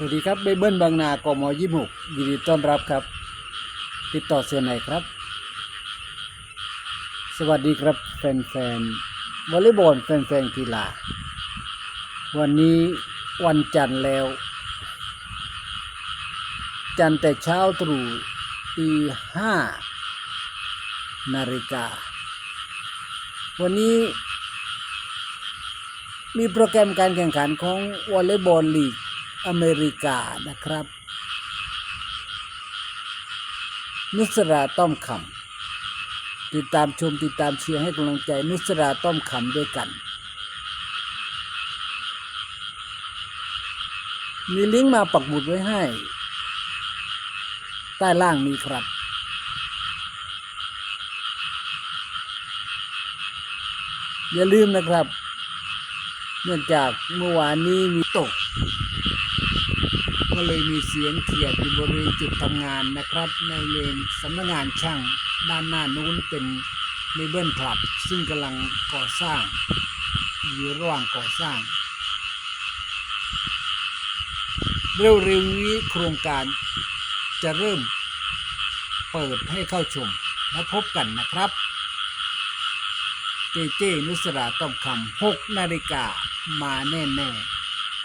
สวัสดีครับเบเบิลบางนากมยี่หกยินดีต้อนรับครับ ติดต่อเสียไหนครับ สวัสดีครับแฟนๆวอลเลย์บอลแฟนๆกีฬาวันนี้วันจันทร์แล้ว จันทร์แต่เช้าตรู่ตีห้านาฬิกา วันนี้มีโปรแกรมการแข่งขันของวอลเลย์บอลลีก อเมริกานะครับ นุสราต้อมคำติดตามชมติดตามเชียร์ให้กำลังใจนุสราต้อมคำด้วยกัน มีลิงก์มาปักหมุดไว้ให้ ใต้ล่างนี้ครับอย่าลืมนะครับ เนื่องจากเมื่อวานนี้มีตก ก็เลยมีเสียงเขียดอยู่บริเวณจุดทำงานนะครับ ในเลนสำนักงานช่างด้านหน้านู้นเป็นเมเบิลคลับ ซึ่งกำลังก่อสร้างอยู่ระหว่างก่อสร้าง เร็วๆนี้โครงการจะเริ่มเปิดให้เข้าชมและพบกันนะครับ เจเจนุสราต้อมคำหกนาฬิกามาแน่ ๆ